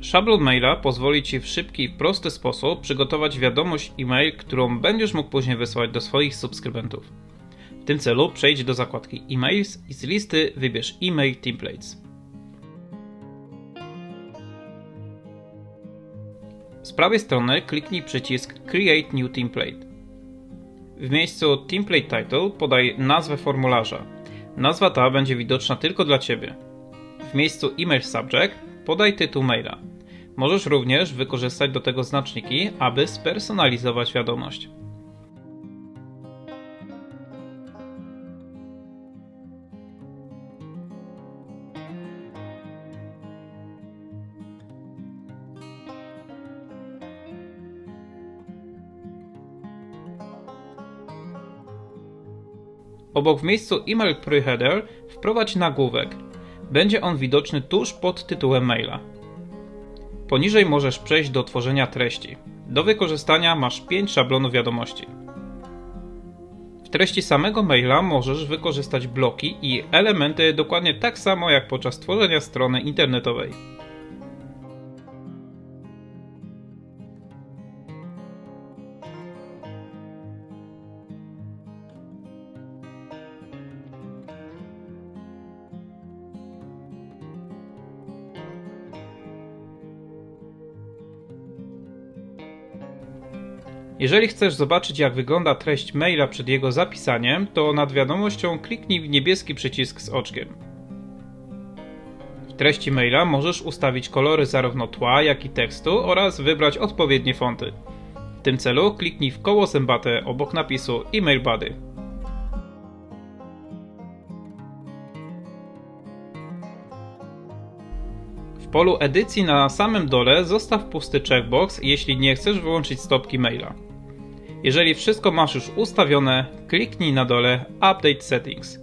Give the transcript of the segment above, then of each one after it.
Szablon maila pozwoli Ci w szybki i prosty sposób przygotować wiadomość e-mail, którą będziesz mógł później wysłać do swoich subskrybentów. W tym celu przejdź do zakładki e-mails i z listy wybierz e-mail templates. Z prawej strony kliknij przycisk Create New Template. W miejscu Template Title podaj nazwę formularza. Nazwa ta będzie widoczna tylko dla Ciebie. W miejscu Email Subject podaj tytuł maila. Możesz również wykorzystać do tego znaczniki, aby spersonalizować wiadomość. Obok w miejscu Email Preheader wprowadź nagłówek. Będzie on widoczny tuż pod tytułem maila. Poniżej możesz przejść do tworzenia treści. Do wykorzystania masz 5 szablonów wiadomości. W treści samego maila możesz wykorzystać bloki i elementy dokładnie tak samo jak podczas tworzenia strony internetowej. Jeżeli chcesz zobaczyć jak wygląda treść maila przed jego zapisaniem, to nad wiadomością kliknij w niebieski przycisk z oczkiem. W treści maila możesz ustawić kolory zarówno tła, jak i tekstu oraz wybrać odpowiednie fonty. W tym celu kliknij w koło zębate obok napisu Email Body. W polu edycji na samym dole zostaw pusty checkbox, jeśli nie chcesz wyłączyć stopki maila. Jeżeli wszystko masz już ustawione, kliknij na dole Update Settings.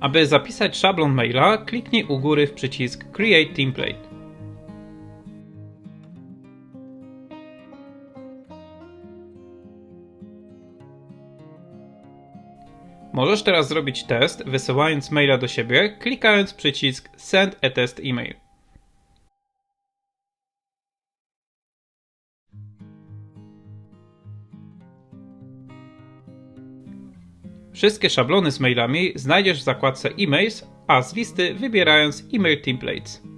Aby zapisać szablon maila, kliknij u góry w przycisk Create Template. Możesz teraz zrobić test, wysyłając maila do siebie, klikając przycisk Send a Test Email. Wszystkie szablony z mailami znajdziesz w zakładce E-mails, a z listy wybierając Email Templates.